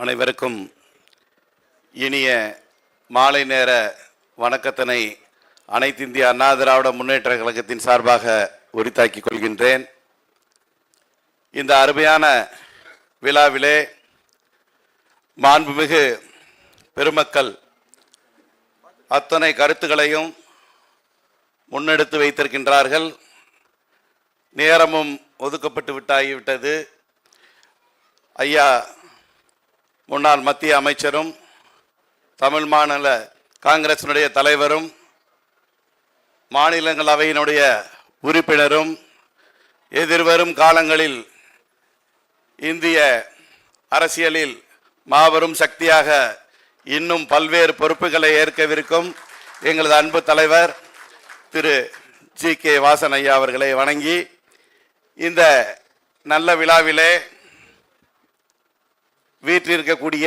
அனைவருக்கும் இனிய மாலை நேர வணக்கத்தினை அனைத்து இந்திய அண்ணா திராவிட முன்னேற்ற கழகத்தின் சார்பாக உரித்தாக்கிக் கொள்கின்றேன். இந்த அருமையான விழாவிலே மாண்புமிகு பெருமக்கள் அத்தனை கருத்துக்களையும் முன்னெடுத்து வைத்திருக்கின்றார்கள். நேரமும் ஒதுக்கப்பட்டு விட்டாகிவிட்டது. ஐயா முன்னாள் மத்திய அமைச்சரும் தமிழ் மாநில காங்கிரசினுடைய தலைவரும் மாநிலங்களவையினுடைய உறுப்பினரும் எதிர்வரும் காலங்களில் இந்திய அரசியலில் மாபெரும் சக்தியாக இன்னும் பல்வேறு பொறுப்புகளை ஏற்கவிருக்கும் எங்களது அன்பு தலைவர் திரு ஜி கே வாசன் ஐயா அவர்களை வணங்கி இந்த நல்ல விழாவிலே வீட்டில் இருக்கக்கூடிய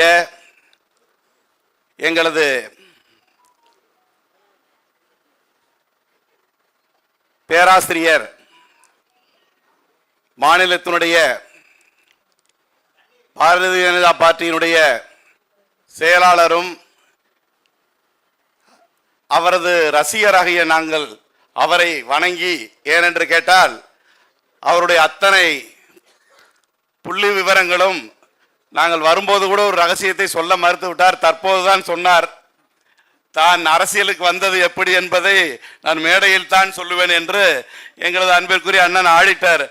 எங்களது பேராசிரியர் மாநிலத்தினுடைய பாரதிய ஜனதா பார்ட்டியினுடைய செயலாளரும் அவரது ரசிகராகிய நாங்கள் அவரை வணங்கி ஏனென்று கேட்டால் அவருடைய அத்தனை புள்ளி விவரங்களும் நாங்கள் வரும்போது கூட ஒரு ரகசியத்தை சொல்ல மறுத்து விட்டார். தற்போதுதான் சொன்னார். தான் அரசியலுக்கு வந்தது எப்படி என்பதை நான் மேடையில் தான் சொல்லுவேன் என்று எங்களது அன்பிற்குரிய அண்ணன் ஆடிட்டர்.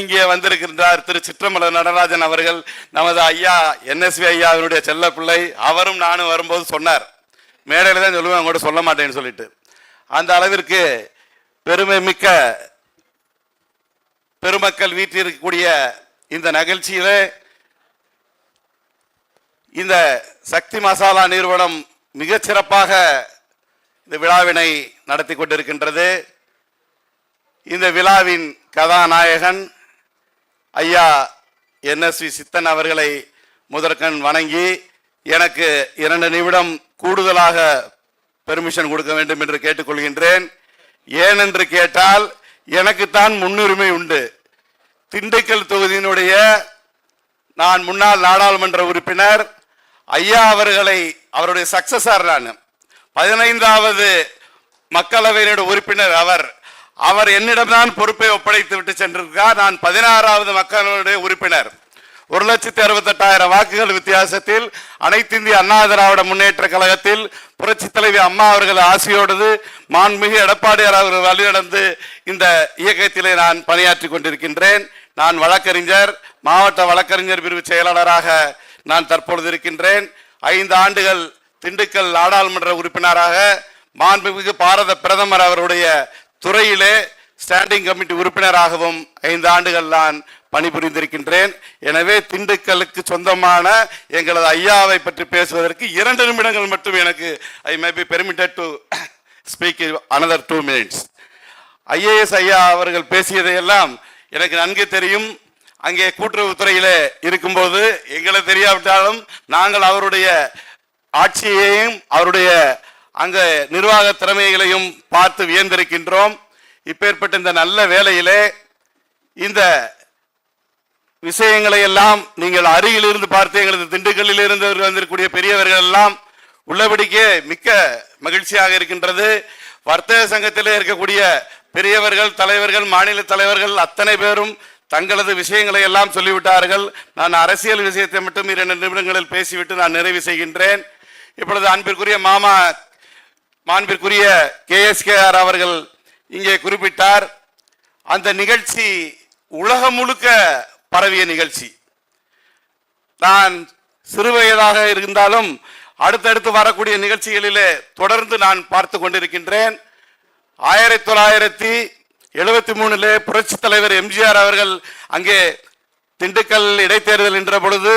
இங்கே வந்திருக்கின்றார் திரு சிற்றமல நடராஜன் அவர்கள் நமது ஐயா என்எஸ்வி ஐயாவினுடைய செல்ல பிள்ளை அவரும் நானும் வரும்போது சொன்னார். மேடையில் தான் சொல்லுவேன் அவங்க கூட சொல்ல மாட்டேன்னு சொல்லிட்டு. அந்த அளவிற்கு பெருமை மிக்க பெருமக்கள் வீட்டில் இருக்கக்கூடிய இந்த நிகழ்ச்சியிலே இந்த சக்தி மசாலா நிறுவனம் மிகச்சிறப்பாக இந்த விழாவினை நடத்தி கொண்டிருக்கின்றது. இந்த விழாவின் கதாநாயகன் ஐயா என்எஸ்வி சித்தன் அவர்களை முதற்கண் வணங்கி எனக்கு இரண்டு நிமிடம் கூடுதலாக பெர்மிஷன் கொடுக்க வேண்டும் என்று கேட்டுக்கொள்கின்றேன். ஏனென்று கேட்டால் எனக்குத்தான் முன்னுரிமை உண்டு. திண்டுக்கல் தொகுதியினுடைய நான் முன்னாள் நாடாளுமன்ற உறுப்பினர் ஐயா அவர்களை அவருடைய சக்சஸார் நான். பதினைந்தாவது மக்களவையினுடைய உறுப்பினர் அவர். அவர் என்னிடம்தான் பொறுப்பை ஒப்படைத்து விட்டு சென்றிருக்கார் நான் பதினாறாவது மக்களுடைய உறுப்பினர். ஒரு லட்சத்தி அறுபத்தெட்டாயிரம் வாக்குகள் வித்தியாசத்தில் அனைத்து இந்திய அண்ணா திராவிட முன்னேற்ற கழகத்தில் புரட்சி தலைவி அம்மா அவர்கள் ஆசையோடு மாண்புமிகு எடப்பாடியார் அவர்கள் வழிநடந்து இந்த இயக்கத்திலே நான் பணியாற்றி கொண்டிருக்கின்றேன். நான் வழக்கறிஞர் மாவட்ட வழக்கறிஞர் பிரிவு செயலாளராக நான் தற்பொழுது இருக்கின்றேன். ஐந்து ஆண்டுகள் திண்டுக்கல் நாடாளுமன்ற உறுப்பினராக மாண்புமிகு பாரத பிரதமர் அவருடைய துறையிலே ஸ்டாண்டிங் கமிட்டி உறுப்பினராகவும் ஐந்து ஆண்டுகள் நான் பணிபுரிந்திருக்கின்றேன். எனவே திண்டுக்கலுக்கு சொந்தமான எங்களது ஐயாவை பற்றி பேசுவதற்கு இரண்டு நிமிடங்கள் மட்டும் எனக்கு I may be permitted to speak another two minutes IAS ஐயா அவர்கள் பேசியதையெல்லாம் எனக்கு நன்கு தெரியும். அங்கே கூட்டுறவுத்துறையில் இருக்கும்போது எங்களை தெரியாவிட்டாலும் நாங்கள் அவருடைய ஆட்சியையும் அவருடைய அங்க நிர்வாக திறமைகளையும் பார்த்து வியந்திருக்கின்றோம். இப்பேற்பட்ட இந்த நல்ல வேலையிலே இந்த விஷயங்களை எல்லாம் நீங்கள் அருகில் இருந்து பார்த்து எங்களது திண்டுக்கல்லில் இருந்து வந்திருக்கக்கூடிய பெரியவர்கள் எல்லாம் உள்ளபடிக்கே மிக்க மகிழ்ச்சியாக இருக்கின்றது. வர்த்தக சங்கத்திலே இருக்கக்கூடிய பெரியவர்கள் தலைவர்கள் மாநில தலைவர்கள் அத்தனை பேரும் தங்களது விஷயங்களை எல்லாம் சொல்லிவிட்டார்கள். நான் அரசியல் விஷயத்தை மட்டும் இரண்டு நிமிடங்களில் பேசிவிட்டு நான் நிறைவு செய்கின்றேன். இப்பொழுது அன்பிற்குரிய மாமா மாண்பிற்குரிய கேஎஸ்கேஆர் அவர்கள் இங்கே குறிப்பிட்டார். அந்த நிகழ்ச்சி உலகம் முழுக்க பரவிய நிகழ்ச்சி. நான் சிறுவயதாக இருந்தாலும் அடுத்தடுத்து வரக்கூடிய நிகழ்ச்சிகளிலே தொடர்ந்து நான் பார்த்து கொண்டிருக்கின்றேன். ஆயிரத்தி தொள்ளாயிரத்தி எழுபத்தி மூணுல புரட்சி தலைவர் எம்ஜிஆர் அவர்கள் அங்கே திண்டுக்கல் இடைத்தேர்தல் என்ற பொழுது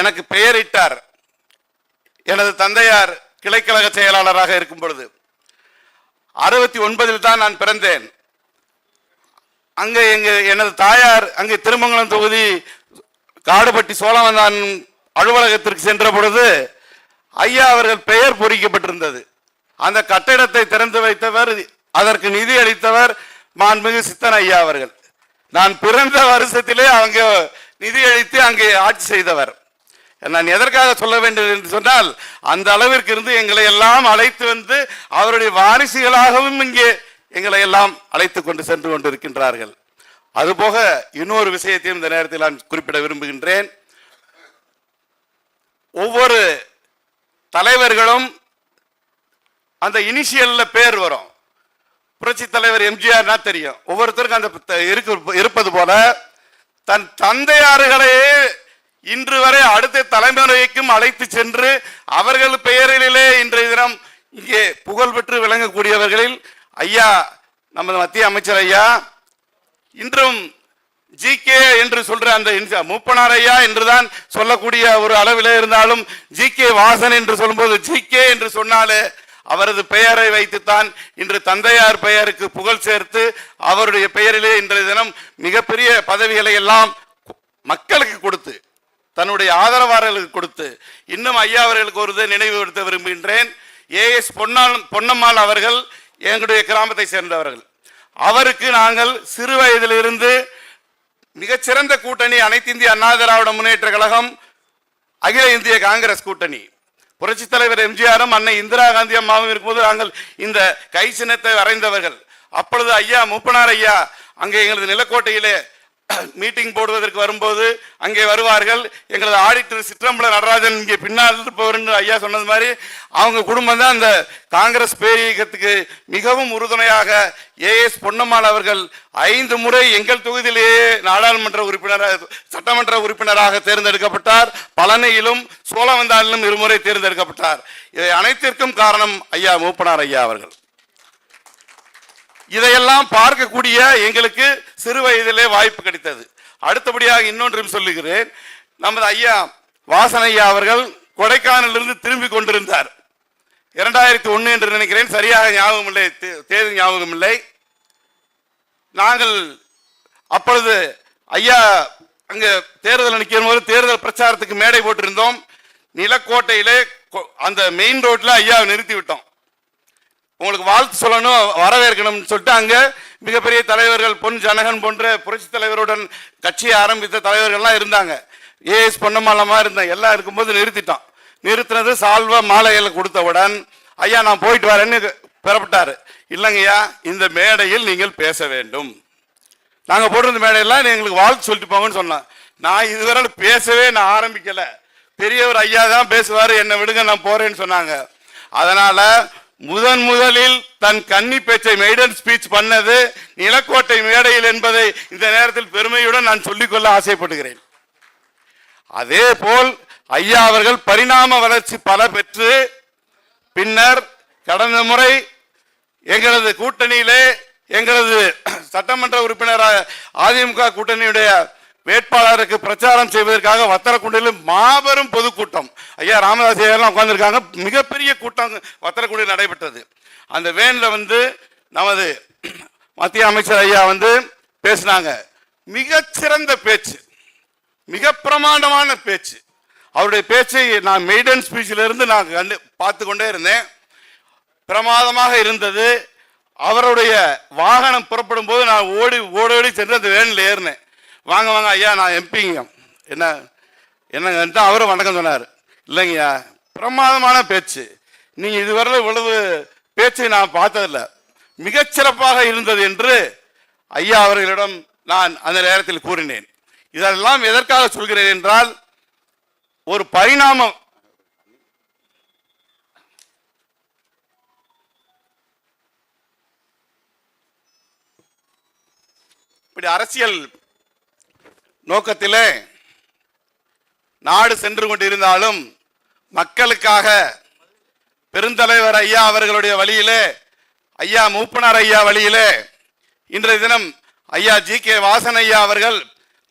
எனக்கு பெயரிட்டார். எனது தந்தையார் கிளைக்கழக செயலாளராக இருக்கும் பொழுது. அறுபத்தி ஒன்பதில் தான் நான் பிறந்தேன். அங்கே எங்க எனது தாயார் அங்கே திருமங்கலம் தொகுதி காடுபட்டி சோழவந்தான் அலுவலகத்திற்கு சென்ற பொழுது ஐயா அவர்கள் பெயர் பொறிக்கப்பட்டிருந்தது. அந்த கட்டிடத்தை திறந்து வைத்தவர் அதற்கு நிதி அளித்தவர் மாண்புமிகு சித்தன் ஐயா அவர்கள். நான் பிறந்த வருஷத்திலே அவங்க நிதி அளித்து அங்கே ஆட்சி செய்தவர். நான் எதற்காக சொல்ல வேண்டும் என்று சொன்னால் அந்த அளவிற்கு இருந்து எங்களை எல்லாம் அழைத்து வந்து அவருடைய வாரிசுகளாகவும் இங்கே எங்களை எல்லாம் அழைத்து கொண்டு சென்று கொண்டிருக்கின்றார்கள். அதுபோக இன்னொரு விஷயத்தையும் இந்த நேரத்தில் நான் குறிப்பிட விரும்புகின்றேன். ஒவ்வொரு தலைவர்களும் அந்த இனிஷியல்ல பேர் வரும். புரட்சி தலைவர் எம்ஜிஆர்னா தெரியும். ஒவ்வொருத்தருக்கும் அந்த த- இருக்கு இருப்பது போல தன் தந்தையார்களையே இன்று வரை அடுத்த தலைமுறைக்கும் அழைத்து சென்று அவர்கள் பெயரிலே இன்றைய தினம் இங்கே புகழ் பெற்று விளங்கக்கூடியவர்களில் ஐயா நமது மத்திய அமைச்சர் ஐயா இன்றும் ஜி கே என்று சொல்ற அந்த மூப்பனார் ஐயா என்றுதான் சொல்லக்கூடிய ஒரு அளவில் இருந்தாலும் ஜி கே வாசன் என்று சொல்லும்போது ஜி கே என்று சொன்னாலே அவரது பெயரை வைத்துத்தான் இன்று தந்தையார் பெயருக்கு புகழ் சேர்த்து அவருடைய பெயரிலே இன்றைய தினம் மிகப்பெரிய பதவிகளை எல்லாம் மக்களுக்கு கொடுத்து தன்னுடைய ஆதரவாளர்களுக்கு கொடுத்து இன்னும் ஐயா அவர்களுக்கு ஒரு நினைவுபடுத்த விரும்புகின்றேன். ஏஎஸ் பொன்னால் பொன்னம்மாள் அவர்கள் எங்களுடைய கிராமத்தை சேர்ந்தவர்கள். அவருக்கு நாங்கள் சிறு வயதிலிருந்து மிகச்சிறந்த கூட்டணி அனைத்து இந்திய அண்ணா திராவிட முன்னேற்ற கழகம் அகில இந்திய காங்கிரஸ் கூட்டணி. புரட்சித் தலைவர் எம்ஜிஆரும் அன்னை இந்திரா காந்தி அம்மாவும் இருக்கும்போது நாங்கள் இந்த கை சின்னத்தை வரைந்தவர்கள். அப்பொழுது ஐயா மூப்பனார் ஐயா அங்கே எங்களது நிலக்கோட்டையிலே மீட்டிங் போடுவதற்கு வரும்போது அங்கே வருவார்கள். எங்களது ஆடிட்டர் சிற்றம்பல நடராஜன் இங்கே பின்னால் இருப்பவர் என்று ஐயா சொன்னது மாதிரி அவங்க குடும்பம் தான் அந்த காங்கிரஸ் பேரியக்கத்துக்கு மிகவும் உறுதுணையாக ஏஎஸ் பொன்னம்மாள் அவர்கள் ஐந்து முறை எங்கள் தொகுதியிலேயே நாடாளுமன்ற உறுப்பினராக சட்டமன்ற உறுப்பினராக தேர்ந்தெடுக்கப்பட்டார். பழனியிலும் சோழவந்தாலிலும் இருமுறை தேர்ந்தெடுக்கப்பட்டார். இவை அனைத்திற்கும் காரணம் ஐயா மூப்பனார் ஐயா அவர்கள். இதையெல்லாம் பார்க்கக்கூடிய எங்களுக்கு சிறு வயதிலே வாய்ப்பு கிடைத்தது. அடுத்தபடியாக இன்னொன்றும் சொல்லுகிறேன். நமது ஐயா வாசனையா அவர்கள் கொடைக்கானலிருந்து திரும்பி கொண்டிருந்தார். இரண்டாயிரத்தி ஒன்று என்று நினைக்கிறேன். சரியாக ஞாபகம் இல்லை தே- தேதி ஞாபகம் இல்லை நாங்கள் அப்பொழுது ஐயா அங்கே தேர்தல் நிற்கும் போது தேர்தல் பிரச்சாரத்துக்கு மேடை போட்டிருந்தோம். நிலக்கோட்டையிலே அந்த மெயின் ரோட்டில் ஐயாவை நிறுத்தி விட்டோம் உங்களுக்கு வாழ்த்து சொல்லணும் வரவேற்கணும்னு சொல்லிட்டு அங்கே மிகப்பெரிய தலைவர்கள் பொன் ஜனகன் போன்ற புரட்சி தலைவருடன் கட்சியை ஆரம்பித்த தலைவர்கள்லாம் இருந்தாங்க. ஏஎஸ் பொன்னமாலமாக இருந்தாங்க. எல்லாம் இருக்கும்போது நிறுத்திட்டோம். நிறுத்தினது சால்வ மாலைகளை கொடுத்தவுடன் ஐயா நான் போயிட்டு வரேன்னு பெறப்பட்டார். இல்லைங்கய்யா இந்த மேடையில் நீங்கள் பேச வேண்டும். நாங்கள் போட்டிருந்த மேடையெல்லாம் எங்களுக்கு வாழ்த்து சொல்லிட்டு போங்கன்னு சொன்னோம் நான் இதுவரை பேசவே நான் ஆரம்பிக்கலை. பெரியவர் ஐயா தான் பேசுவார். என்னை விடுங்க நான் போகிறேன்னு சொன்னாங்க. அதனால் முதன் முதலில் தன் கன்னி பேச்சை மெய்டன் ஸ்பீச் பண்ணது நிலக்கோட்டை மேடையில் என்பதை இந்த நேரத்தில் பெருமையுடன் நான் சொல்லிக்கொள்ள ஆசைப்படுகிறேன். அதே போல் ஐயா அவர்கள் பரிணாம வளர்ச்சி பல பெற்று பின்னர் கடந்த முறை எங்களது கூட்டணியிலே எங்களது சட்டமன்ற உறுப்பினராக அதிமுக கூட்டணியுடைய வேட்பாளருக்கு பிரச்சாரம் செய்வதற்காக வத்தரக்குண்டியில் மாபெரும் பொதுக்கூட்டம். ஐயா ராமதாஸ் ஐயா உட்காந்துருக்காங்க மிகப்பெரிய கூட்டம் வத்தரக்குண்டியில் நடைபெற்றது. அந்த வேனில் வந்து நமது மத்திய அமைச்சர் ஐயா வந்து பேசினாங்க. மிகச்சிறந்த பேச்சு. மிக பிரமாண்டமான பேச்சு. அவருடைய பேச்சை நான் மெய்டன் ஸ்பீச்சிலிருந்து நான் கண்டு பார்த்து கொண்டே இருந்தேன். பிரமாதமாக இருந்தது. அவருடைய வாகனம் புறப்படும் போது நான் ஓடி ஓடோடி சென்று அந்த வேனில் ஏறினேன். வாங்க வாங்க ஐயா நான் எம்பிங்க. என்ன என்னங்க அவரும் வணக்கம் சொன்னார். இல்லைங்கய்யா பிரமாதமான பேச்சு. நீங்கள் இதுவரை இவ்வளவு பேச்சை நான் பார்த்ததில்ல. மிகச்சிறப்பாக இருந்தது என்று ஐயா அவர்களிடம் நான் அந்த நேரத்தில் கூறினேன். இதெல்லாம் எதற்காக சொல்கிறேன் என்றால் ஒரு பரிணாமம். இப்படி அரசியல் நோக்கத்திலே நாடு சென்று கொண்டிருந்தாலும் மக்களுக்காக பெருந்தலைவர் ஐயா அவர்களுடைய வழியிலே ஐயா மூப்பனார் ஐயா வழியிலே இன்றைய தினம் ஐயா ஜி கே வாசன் ஐயா அவர்கள்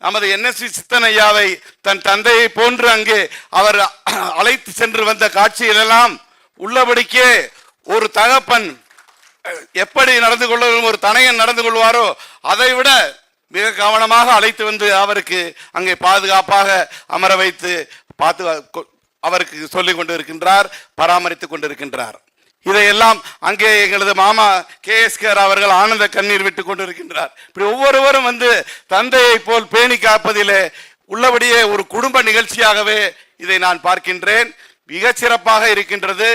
நமது என்எஸ்வி சித்தன் ஐயாவை தன் தந்தையை போன்று அங்கே அவர் அழைத்து சென்று வந்த காட்சியிலெல்லாம் உள்ளபடிக்கே ஒரு தகப்பன் எப்படி நடந்து கொள்ள ஒரு தனையன் நடந்து கொள்வாரோ அதை விட மிக கவனமாக அழைத்து வந்து அவருக்கு அங்கே பாதுகாப்பாக அமர வைத்து பார்த்து அவருக்கு சொல்லிக் கொண்டு இருக்கின்றார் பராமரித்துக் கொண்டிருக்கின்றார். இதையெல்லாம் அங்கே எங்களது மாமா கே எஸ் கேர் அவர்கள் ஆனந்த கண்ணீர் விட்டுக் கொண்டிருக்கின்றார். இப்படி ஒவ்வொருவரும் வந்து தந்தையை போல் பேணி காப்பதிலே உள்ளபடியே ஒரு குடும்ப நிகழ்ச்சியாகவே இதை நான் பார்க்கின்றேன். மிகச்சிறப்பாக இருக்கின்றது.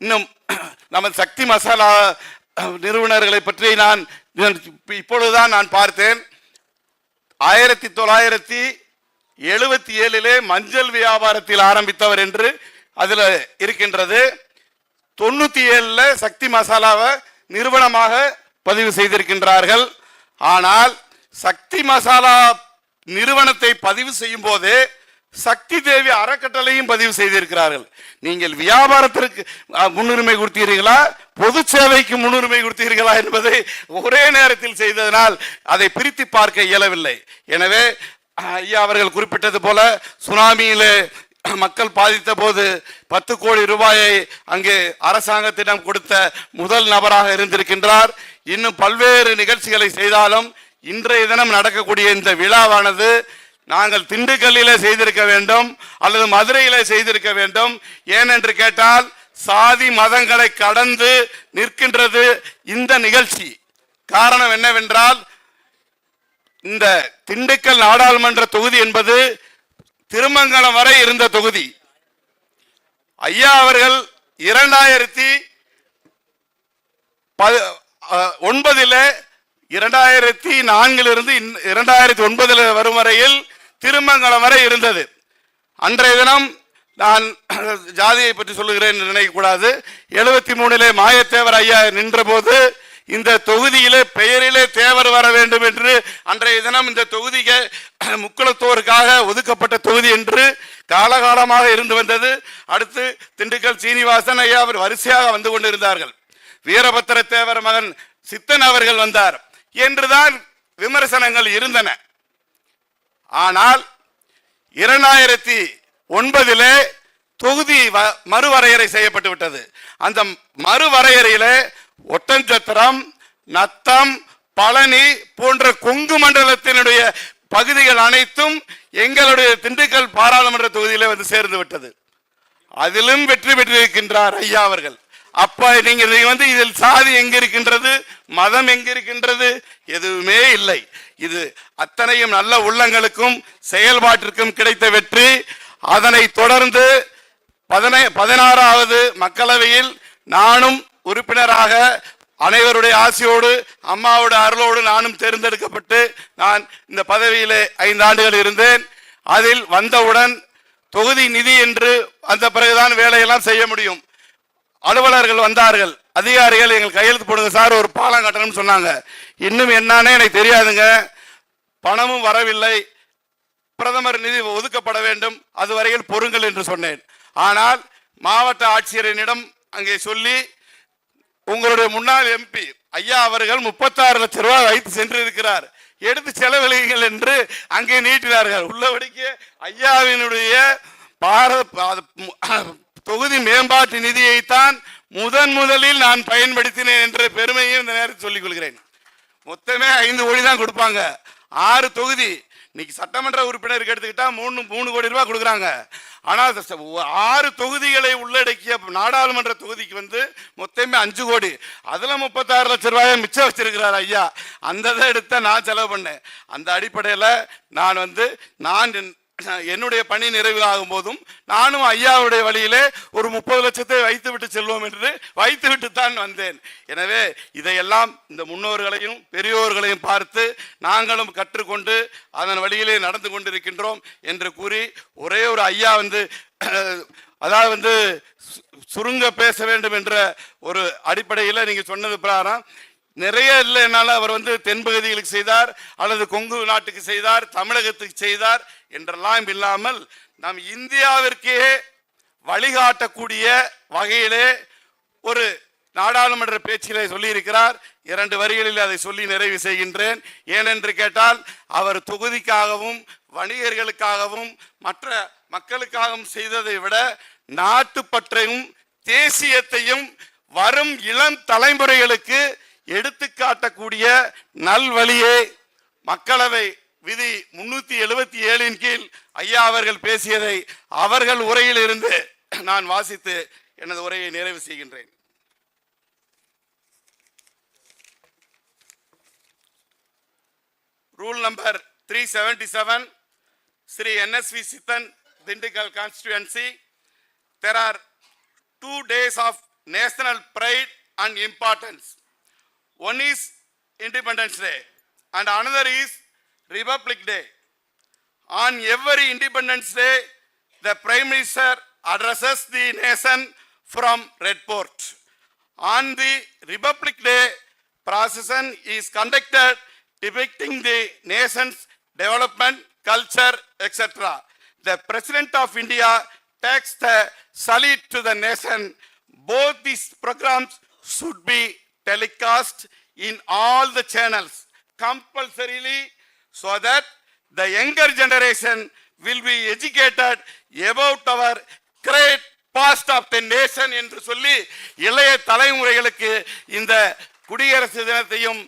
இன்னும் நமது சக்தி மசாலா நிறுவனர்களை பற்றி நான் இப்பொழுதுதான் நான் பார்த்தேன். ஆயிரத்தி தொள்ளாயிரத்தி எழுபத்தி ஏழிலே மஞ்சள் வியாபாரத்தில் ஆரம்பித்தவர் என்று அதில் இருக்கின்றது. தொண்ணூத்தி ஏழில் சக்தி மசாலாவை நிறுவனமாக பதிவு செய்திருக்கின்றார்கள். ஆனால் சக்தி மசாலா நிறுவனத்தை பதிவு செய்யும் போது சக்தி தேவி அறக்கட்டளையும் பதிவு செய்திருக்கிறார்கள். நீங்கள் வியாபாரத்திற்கு முன்னுரிமை கொடுத்தீர்களா? பொது சேவைக்கு முன்னுரிமை கொடுத்தீர்களா என்பதை ஒரே நேரத்தில் செய்ததனால் அதை பிரித்து பார்க்க இயலவில்லை. எனவே ஐயா அவர்கள் குறிப்பிட்டது போல சுனாமியிலே மக்கள் பாதித்த போது பத்து கோடி ரூபாயை அங்கே அரசாங்கத்திடம் கொடுத்த முதல் நபராக இருந்திருக்கின்றார். இன்னும் பல்வேறு நிகழ்ச்சிகளை செய்தாலும் இன்றைய தினம் நடக்கக்கூடிய இந்த விழாவானது நாங்கள் திண்டுக்கல்லில் செய்திருக்க வேண்டும் அல்லது மதுரையில் செய்திருக்க வேண்டும். ஏனென்று கேட்டால் சாதி மதங்களை கடந்து நிற்கின்றது இந்த நிகழ்ச்சி. காரணம் என்னவென்றால் இந்த திண்டுக்கல் நாடாளுமன்ற தொகுதி என்பது திருமங்கலம் வரை இருந்த தொகுதி. ஐயா அவர்கள் இரண்டாயிரத்தி ப- ஒன்பதில இரண்டாயிரத்தி நான்கிலிருந்து இரண்டாயிரத்தி ஒன்பதுல வரும் வரையில் திருமங்கலம் வரை இருந்தது. அன்றைய தினம் நான் ஜாதியை பற்றி சொல்லுகிறேன் நினைக்கக்கூடாது. எழுபத்தி மூணிலே மாயத்தேவர் ஐயா நின்றபோது இந்த தொகுதியிலே பெயரிலே தேவர் வர வேண்டும் என்று அன்றைய தினம் இந்த தொகுதிக்கு முக்குளத்தோருக்காக ஒதுக்கப்பட்ட தொகுதி என்று காலகாலமாக இருந்து வந்தது. அடுத்து திண்டுக்கல் சீனிவாசன் ஐயா அவர் வரிசையாக வந்து கொண்டிருந்தார்கள். வீரபத்திர தேவர் மகன் சித்தன் அவர்கள் வந்தார். என்றுதான் விமர்சனங்கள் இருந்தன. ஆனால் இரண்டாயிரத்தி ஒன்பதிலே தொகுதி வ- மறுவரையறை செய்யப்பட்டு விட்டது. அந்த மறுவரையறையிலே ஒட்டஞ்சத்திரம் நத்தம் பழனி போன்ற கொங்கு மண்டலத்தினுடைய பகுதிகள் அனைத்தும் எங்களுடைய திண்டுக்கல் பாராளுமன்ற தொகுதியிலே வந்து சேர்ந்து விட்டது. அதிலும் வெற்றி பெற்றிருக்கின்றார் ஐயா அவர்கள். அப்ப நீங்க இதை வந்து இதில் சாதி எங்க இருக்கின்றது? மதம் எங்க இருக்கின்றது? எதுவுமே இல்லை. இது அத்தனையும் நல்ல உள்ளங்களுக்கும் செயல்பாட்டிற்கும் கிடைத்த வெற்றி. அதனை தொடர்ந்து பதினை பதினாறாவது மக்களவையில் நானும் உறுப்பினராக அனைவருடைய ஆசையோடு அம்மாவோட அருளோடு நானும் தேர்ந்தெடுக்கப்பட்டு நான் இந்த பதவியிலே ஐந்து ஆண்டுகள் இருந்தேன். அதில் வந்தவுடன் தொகுதி நிதி என்று அந்த பிறகுதான் வேலையெல்லாம் செய்ய முடியும். அலுவலர்கள் வந்தார்கள். அதிகாரிகள் எங்கள் கையெழுத்து போடுங்க சார் ஒரு பாலம் கட்டணும்னு சொன்னாங்க. இன்னும் என்னன்னே எனக்கு தெரியாதுங்க. பணமும் வரவில்லை. பிரதமர் நிதி ஒதுக்கப்பட வேண்டும். அதுவரையில் பொறுங்கள் என்று சொன்னேன். ஆனால் மாவட்ட ஆட்சியரிடம் அங்கே சொல்லி உங்களுடைய முன்னாள் எம்பி ஐயா அவர்கள் முப்பத்தாறு லட்சம் ரூபாய் வைத்து சென்று இருக்கிறார் எடுத்து செலவழிகள் என்று அங்கே நீட்டினார்கள். உள்ளபடிக்கு ஐயாவினுடைய பாரத தொகுதி மேம்பாட்டு நிதியைத்தான் முதன் முதலில் நான் பயன்படுத்தினேன் என்ற பெருமையும் இந்த நேரத்தில் சொல்லிக் கொள்கிறேன். மொத்தமே ஐந்து கோடி தான் கொடுப்பாங்க. ஆறு தொகுதி. இன்னைக்கு சட்டமன்ற உறுப்பினருக்கு எடுத்துக்கிட்டா மூணு மூணு கோடி ரூபாய் கொடுக்குறாங்க. ஆனால் ஆறு தொகுதிகளை உள்ளடக்கிய நாடாளுமன்ற தொகுதிக்கு வந்து மொத்தமே அஞ்சு கோடி. அதில் முப்பத்தாறு லட்சம் ரூபாயை மிச்சம் வச்சிருக்கிறார் ஐயா. அந்த இதை எடுத்த நான் செலவு பண்ணேன். அந்த அடிப்படையில் நான் வந்து நான் என்னுடைய பணி நிறைவாகும் போதும் நானும் ஐயாவுடைய வழியிலே ஒரு முப்பது லட்சத்தை வைத்து விட்டு செல்வோம் என்று வைத்து விட்டு தான் வந்தேன். எனவே இதையெல்லாம் இந்த முன்னோர்களையும் பெரியோர்களையும் பார்த்து நாங்களும் கற்றுக்கொண்டு அதன் வழியிலே நடந்து கொண்டிருக்கின்றோம் என்று கூறி ஒரே ஒரு ஐயா வந்து அதாவது வந்து சு- சுருங்க பேச வேண்டும் என்ற ஒரு அடிப்படையில் நீங்கள் சொன்னது பிரகாரம் நிறைய இல்லைனால அவர் வந்து தென்பகுதிகளுக்கு செய்தார் அல்லது கொங்கு நாட்டுக்கு செய்தார் தமிழகத்துக்கு செய்தார் என்றெல்லாம் இல்லாமல் நம் இந்தியாவிற்கே வழிகாட்டக்கூடிய வகையிலே ஒரு நாடாளுமன்ற பேச்சிலே சொல்லியிருக்கிறார். இரண்டு வரிகளில் அதை சொல்லி நிறைவு செய்கின்றேன். ஏனென்று கேட்டால் அவர் தொகுதிக்காகவும் வணிகர்களுக்காகவும் மற்ற மக்களுக்காகவும் செய்ததை விட நாட்டுப்பற்றையும் தேசியத்தையும் வரும் இளம் தலைமுறைகளுக்கு எடுத்துக்காட்டக்கூடிய நல்வழியை மக்களவை விதி முன்னூத்தி எழுபத்தி ஏழின் கீழ் ஐயா அவர்கள் பேசியதை அவர்கள் உரையில் இருந்து நான் வாசித்து எனது உரையை நிறைவு செய்கின்றேன் rule number three seventy seven Shri NSV Chithan Dindigul constituency there are two days of national pride and importance one is Independence Day and another is Republic Day. On every Independence Day, the Prime Minister addresses the nation from Red Fort. On the Republic Day, procession is conducted depicting the nation's development, culture, etc. The President of India takes the salute to the nation. Both these programs should be telecast in all the channels compulsorily so that the younger generation will be educated about our great past of the nation என்று சொல்லி இளைய தலைமுறைகளுக்கு இந்த குடியரசு தினத்தையும்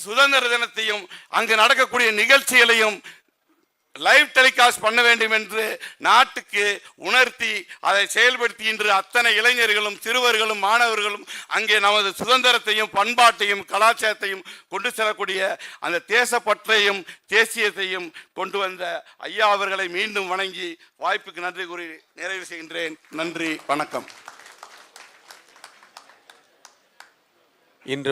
சுதந்திர தினத்தையும் அங்கு நடக்கக்கூடிய நிகழ்ச்சிகளையும் லைவ் டெலிகாஸ்ட் பண்ண வேண்டும் என்று நாட்டுக்கு உணர்த்தி அதை செயல்படுத்தி அத்தனை இளைஞர்களும் சிறுவர்களும் மாணவர்களும் அங்கே நமது சுதந்திரத்தையும் பண்பாட்டையும் கலாச்சாரத்தையும் கொண்டு செல்லக்கூடிய அந்த தேசப்பற்றையும் தேசியத்தையும் கொண்டு வந்த ஐயா அவர்களை மீண்டும் வணங்கி வாய்ப்புக்கு நன்றி கூறி நிறைவு செய்கின்றேன். நன்றி வணக்கம். இன்று